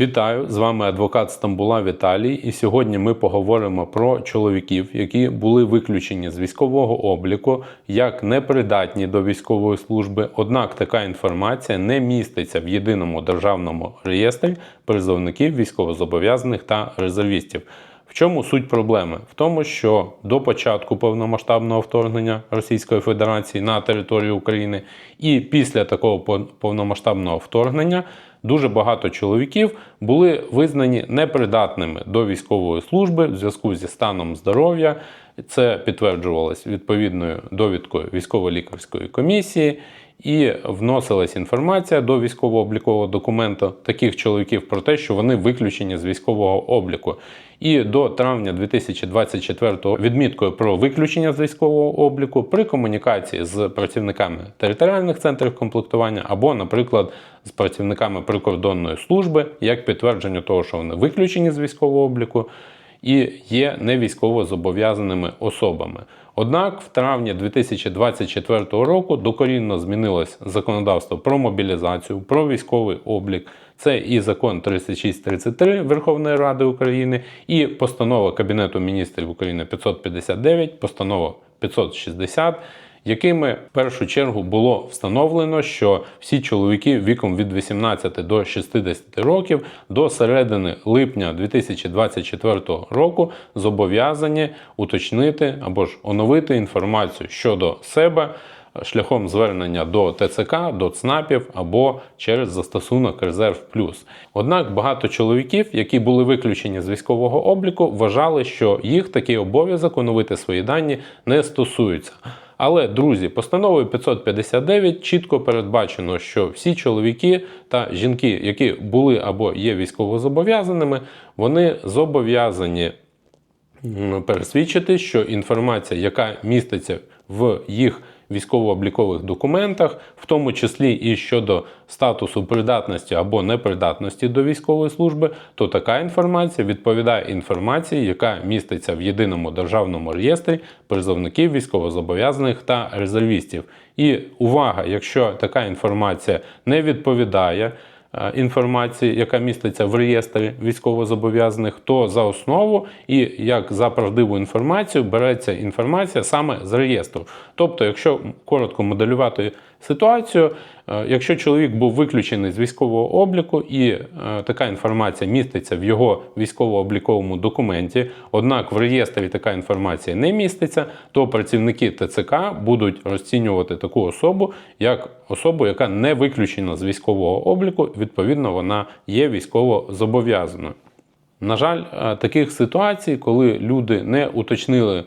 Вітаю! З вами адвокат Стамбула Віталій. І сьогодні ми поговоримо про чоловіків, які були виключені з військового обліку як непридатні до військової служби. Однак така інформація не міститься в єдиному державному реєстрі призовників військовозобов'язаних та резервістів. В чому суть проблеми? В тому, що до початку повномасштабного вторгнення Російської Федерації на територію України і після такого повномасштабного вторгнення дуже багато чоловіків були визнані непридатними до військової служби в зв'язку зі станом здоров'я. Це підтверджувалось відповідною довідкою військово-лікарської комісії. І вносилась інформація до військово-облікового документу таких чоловіків про те, що вони виключені з військового обліку. І до травня 2024 відміткою про виключення з військового обліку при комунікації з працівниками територіальних центрів комплектування або, наприклад, з працівниками прикордонної служби, як підтвердження того, що вони виключені з військового обліку і є невійськово зобов'язаними особами. Однак в травні 2024 року докорінно змінилось законодавство про мобілізацію, про військовий облік. Це і закон 3633 Верховної Ради України, і постанова Кабінету міністрів України 559, постанова 560 якими в першу чергу було встановлено, що всі чоловіки віком від 18 до 60 років до середини липня 2024 року зобов'язані уточнити або ж оновити інформацію щодо себе. Шляхом звернення до ТЦК, до ЦНАПів або через застосунок Резерв Плюс. Однак багато чоловіків, які були виключені з військового обліку, вважали, що їх такий обов'язок оновити свої дані не стосується. Але, друзі, постановою 559 чітко передбачено, що всі чоловіки та жінки, які були або є військовозобов'язаними, вони зобов'язані пересвідчити, що інформація, яка міститься в їх військово-облікових документах, в тому числі і щодо статусу придатності або непридатності до військової служби, то така інформація відповідає інформації, яка міститься в єдиному державному реєстрі призовників військовозобов'язаних та резервістів. І увага, якщо така інформація не відповідає інформації, яка міститься в реєстрі військовозобов'язаних, то за основу і як за правдиву інформацію береться інформація саме з реєстру. Тобто, якщо коротко моделювати ситуацію, е, якщо чоловік був виключений з військового обліку і е, така інформація міститься в його військово-обліковому документі, однак в реєстрі така інформація не міститься, то працівники ТЦК будуть розцінювати таку особу як особу, яка не виключена з військового обліку, відповідно, вона є військово зобов'язаною. На жаль, е, таких ситуацій, коли люди не уточнили,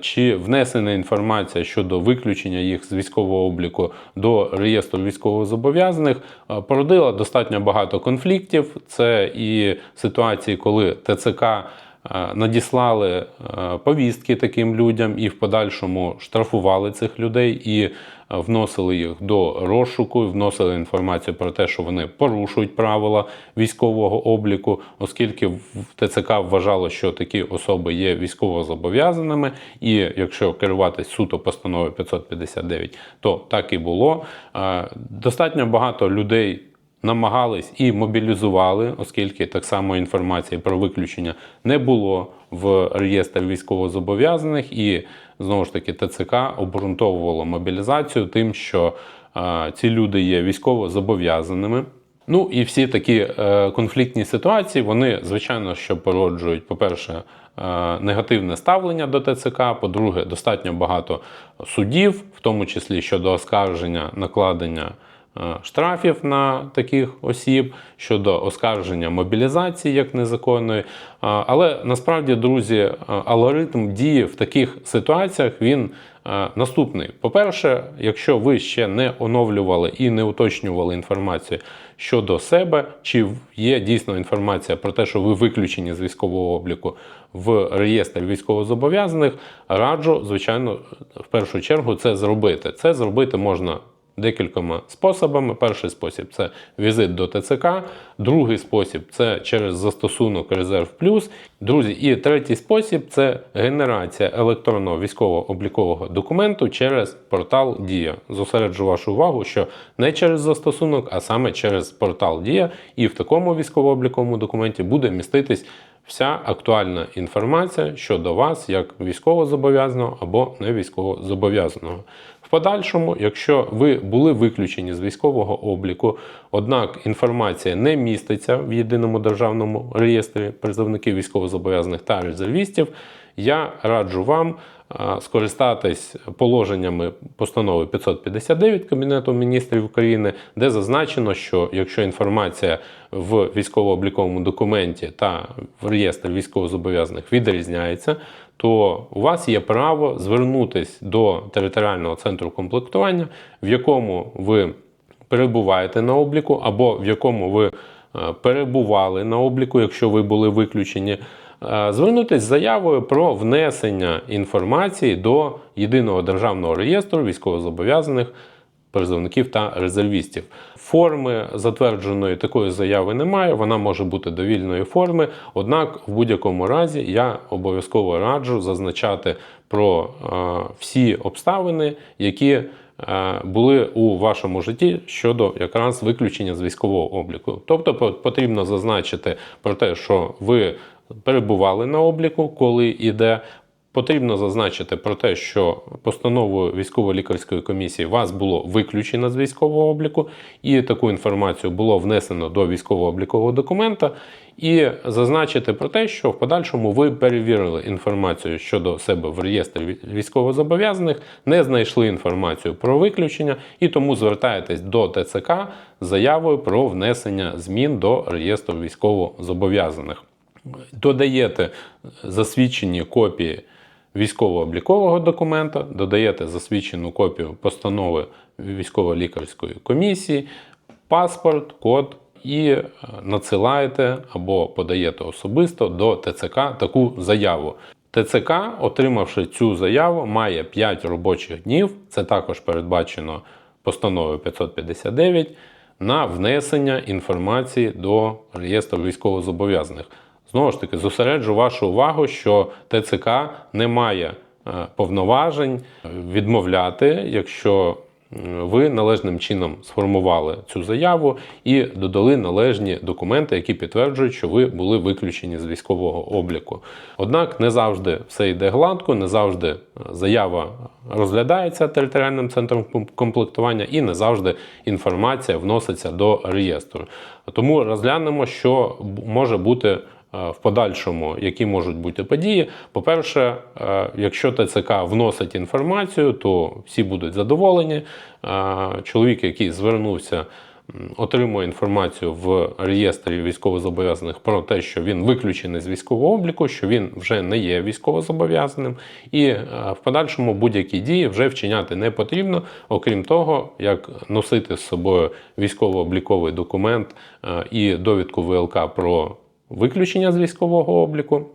чи внесена інформація щодо виключення їх з військового обліку до реєстру військовозобов'язаних, е, породила достатньо багато конфліктів. Це і ситуації, коли ТЦК е, надіслали е, повістки таким людям і в подальшому штрафували цих людей і е, вносили їх до розшуку, вносили інформацію про те, що вони порушують правила військового обліку, оскільки в ТЦК вважало, що такі особи є військовозобов'язаними, і якщо керуватись суто постановою 559, то так і було. Е, Достатньо багато людей намагались і мобілізували, оскільки так само інформації про виключення не було в реєстрі військовозобов'язаних, і знову ж таки ТЦК обґрунтовувало мобілізацію тим, що е, ці люди є військовозобов'язаними. Ну і всі такі е, конфліктні ситуації, вони, звичайно, що породжують, по-перше, е, негативне ставлення до ТЦК, по-друге, достатньо багато судів, в тому числі щодо оскарження накладення штрафів на таких осіб, щодо оскарження мобілізації як незаконної. Але насправді, друзі, е, алгоритм дії в таких ситуаціях він е, наступний. По-перше, якщо ви ще не оновлювали і не уточнювали інформацію щодо себе, чи є дійсно інформація про те, що ви виключені з військового обліку в реєстрі військовозобов'язаних, раджу, звичайно, в першу чергу це зробити. Це зробити можна декількома способами. Перший спосіб це візит до ТЦК, другий спосіб це через застосунок Резерв Плюс. Друзі, і третій спосіб це генерація електронного військово-облікового документу через портал Дія. Зосереджу вашу увагу, що не через застосунок, а саме через портал Дія. І в такому військово-обліковому документі буде міститись вся актуальна інформація щодо вас як військовозобов'язаного або не військовозобов'язаного. В подальшому, якщо ви були виключені з військового обліку, однак інформація не міститься в єдиному державному реєстрі призовників військовозобов'язаних та резервістів, я раджу вам скористатись положеннями постанови 559 Кабінету міністрів України, де зазначено, що якщо інформація в військово-обліковому документі та в реєстрі військовозобов'язаних відрізняється, то у вас є право звернутися до територіального центру комплектування, в якому ви перебуваєте на обліку, або в якому ви е, перебували на обліку, якщо ви були виключені. Е, Звернутися з заявою про внесення інформації до єдиного державного реєстру військовозобов'язаних призовників та резервістів. Форми затвердженої такої заяви немає, вона може бути довільної форми. Однак, в будь-якому разі я обов'язково раджу зазначати про е, всі обставини, які е, були у вашому житті щодо якраз виключення з військового обліку. Тобто потрібно зазначити про те, що ви перебували на обліку, коли іде Потрібно зазначити про те, що постановою військово-лікарської комісії вас було виключено з військового обліку, і таку інформацію було внесено до військово-облікового документа, і зазначити про те, що в подальшому ви перевірили інформацію щодо себе в реєстрі військовозобов'язаних, не знайшли інформацію про виключення, і тому звертаєтесь до ТЦК з заявою про внесення змін до реєстру військовозобов'язаних. Додаєте засвідчені копії військово-облікового документа, додаєте засвідчену копію постанови військово-лікарської комісії, паспорт, код і е, надсилаєте або подаєте особисто до ТЦК таку заяву. ТЦК, отримавши цю заяву, має 5 робочих днів. Це також передбачено постановою 559 на внесення інформації до реєстру військовозобов'язаних. Знову ж таки, зосереджу вашу увагу, що ТЦК не має е, повноважень відмовляти, якщо ви належним чином сформували цю заяву і додали належні документи, які підтверджують, що ви були виключені з військового обліку. Однак не завжди все йде гладко, не завжди е, заява розглядається територіальним центром комплектування і не завжди інформація вноситься до реєстру. Тому розглянемо, що може бути в подальшому, які можуть бути події. По-перше, е, якщо ТЦК вносить інформацію, то всі будуть задоволені. Е, Чоловік, який звернувся, отримує інформацію в реєстрі військовозобов'язаних про те, що він виключений з військового обліку, що він вже не є військовозобов'язаним, і е, в подальшому будь-які дії вже вчиняти не потрібно, окрім того, як носити з собою військово-обліковий документ е, і довідку ВЛК про виключення з військового обліку.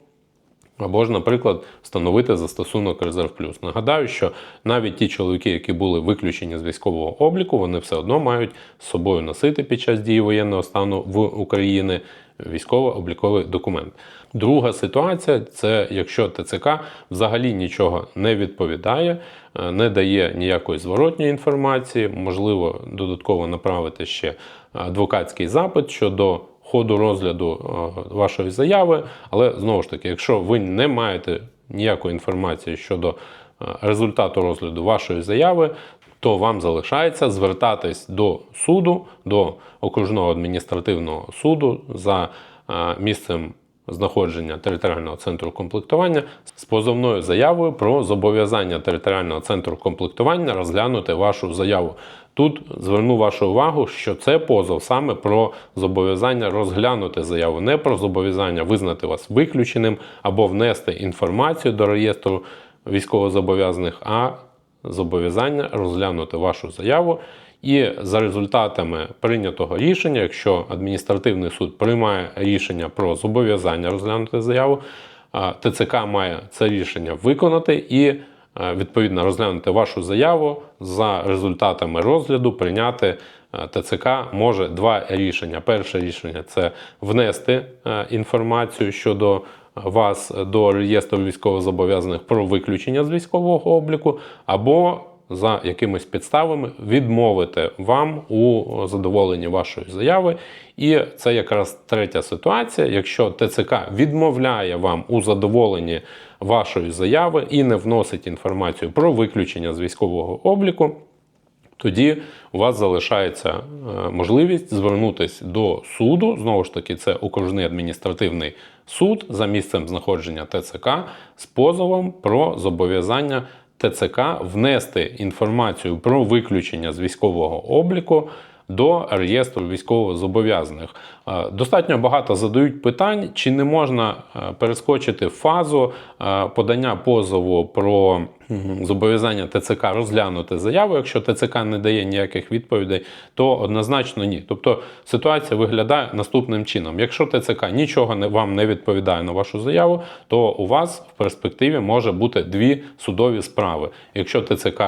Або ж, наприклад, встановити застосунок Резерв Плюс. Нагадаю, що навіть ті чоловіки, які були виключені з військового обліку, вони все одно мають з собою носити під час дії воєнного стану в Україні військово-обліковий документ. Друга ситуація це якщо ТЦК взагалі нічого не відповідає, е, не дає ніякої зворотньої інформації, можливо, додатково направити ще адвокатський запит щодо ходу розгляду е, вашої заяви. Але знову ж таки, якщо ви не маєте ніякої інформації щодо е, результату розгляду вашої заяви, то вам залишається звертатись до суду, до окружного адміністративного суду за е, місцем знаходження територіального центру комплектування з позовною заявою про зобов'язання територіального центру комплектування розглянути вашу заяву. Тут зверну вашу увагу, що це позов саме про зобов'язання розглянути заяву, не про зобов'язання визнати вас виключеним або внести інформацію до реєстру військовозобов'язаних, а зобов'язання розглянути вашу заяву. І за результатами прийнятого рішення, якщо адміністративний суд приймає рішення про зобов'язання розглянути заяву, ТЦК має це рішення виконати і е, відповідно розглянути вашу заяву за результатами розгляду, прийняти е, ТЦК може два рішення. Перше рішення це внести е, інформацію щодо вас до реєстру військовозобов'язаних про виключення з військового обліку, або за якимись підставами відмовити вам у задоволенні вашої заяви. І це якраз третя ситуація. Якщо ТЦК відмовляє вам у задоволенні вашої заяви і не вносить інформацію про виключення з військового обліку, тоді у вас залишається е, можливість звернутися до суду. Знову ж таки, це окружний адміністративний суд за місцем знаходження ТЦК з позовом про зобов'язання ТЦК внести інформацію про виключення з військового обліку. До реєстру військовозобов'язаних Е, достатньо багато задають питань, чи не можна е, перескочити фазу е, подання позову про зобов'язання ТЦК розглянути заяву. Якщо ТЦК не дає ніяких відповідей, то однозначно ні. Тобто ситуація виглядає наступним чином: якщо ТЦК нічого не вам не відповідає на вашу заяву, то у вас в перспективі може бути дві судові справи. Якщо ТЦК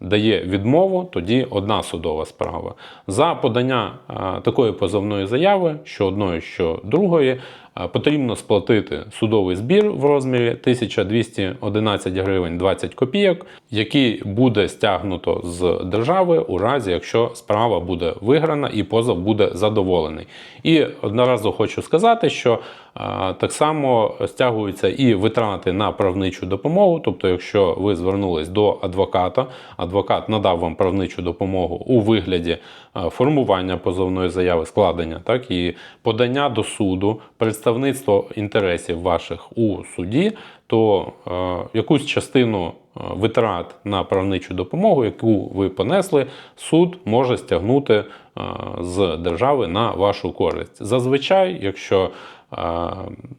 дає відмову, тоді одна судова справа. За подання такої позовної заяви, що одної, що другої, потрібно сплатити судовий збір в розмірі 1211 гривень 20 копійок, який буде стягнуто з держави у разі, якщо справа буде виграна і позов буде задоволений. І одноразово хочу сказати, що так само стягуються і витрати на правничу допомогу. Тобто, якщо ви звернулись до адвоката, адвокат надав вам правничу допомогу у вигляді формування позовної заяви, складення, так і подання до суду, представництво інтересів ваших у суді, то е, якусь частину е, витрат на правничу допомогу, яку ви понесли, суд може стягнути е, з держави на вашу користь. Зазвичай, якщо е,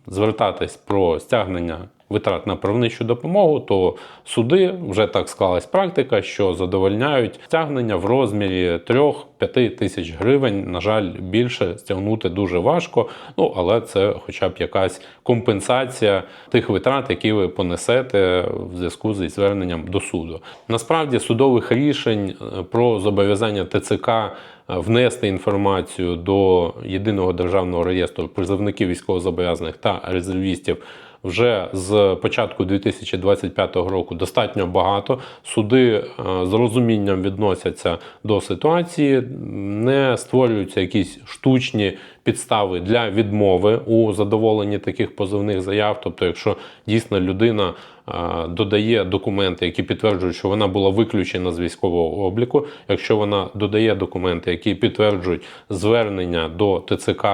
звертатись про стягнення витрат на правничу допомогу, то суди вже так склалась практика, що задовольняють стягнення в розмірі 3-5 тисяч гривень. На жаль, більше стягнути дуже важко. Ну але це, хоча б якась компенсація тих витрат, які ви понесете в зв'язку зі зверненням до суду. Насправді судових рішень е, про зобов'язання ТЦК е, внести інформацію до єдиного державного реєстру призовників військовозобов'язаних та резервістів вже з початку 2025 року достатньо багато. Суди е, з розумінням відносяться до ситуації, не створюються якісь штучні підстави для відмови у задоволенні таких позовних заяв. Тобто, якщо дійсно людина е, додає документи, які підтверджують, що вона була виключена з військового обліку, якщо вона додає документи, які підтверджують звернення до ТЦК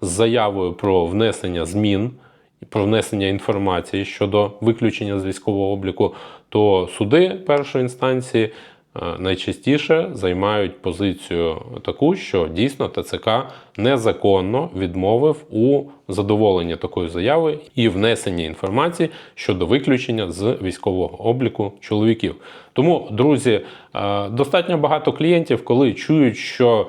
з заявою про внесення змін про внесення інформації щодо виключення з військового обліку, то суди першої інстанції е, найчастіше займають позицію таку, що дійсно ТЦК незаконно відмовив у задоволенні такої заяви і внесенні інформації щодо виключення з військового обліку чоловіків. Тому, друзі, е, достатньо багато клієнтів, коли чують, що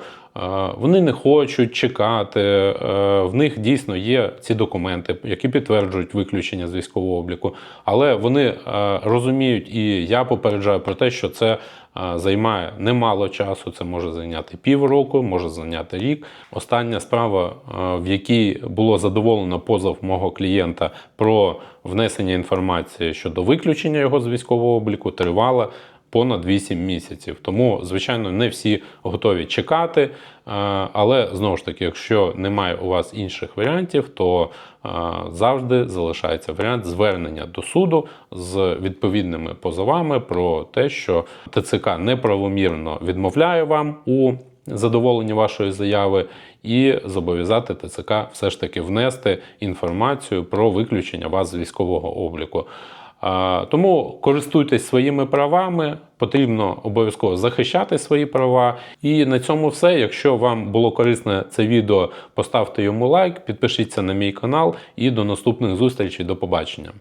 вони не хочуть чекати, е, в них дійсно є ці документи, які підтверджують виключення з військового обліку, але вони е, розуміють, і я попереджаю про те, що це е, займає немало часу. Це може зайняти півроку, може зайняти рік. Остання справа, е, в якій було задоволено позов мого клієнта про внесення інформації щодо виключення його з військового обліку, тривала понад 8 місяців. Тому, звичайно, не всі готові чекати. е, Але знову ж таки, якщо немає у вас інших варіантів, то е, завжди залишається варіант звернення до суду з відповідними позовами про те, що ТЦК неправомірно відмовляє вам у задоволенні вашої заяви, і зобов'язати ТЦК все ж таки внести інформацію про виключення вас з військового обліку. Тому користуйтесь своїми правами, потрібно обов'язково захищати свої права. І на цьому все. Якщо вам було корисне це відео, поставте йому лайк, підпишіться на мій канал і до наступних зустрічей. До побачення.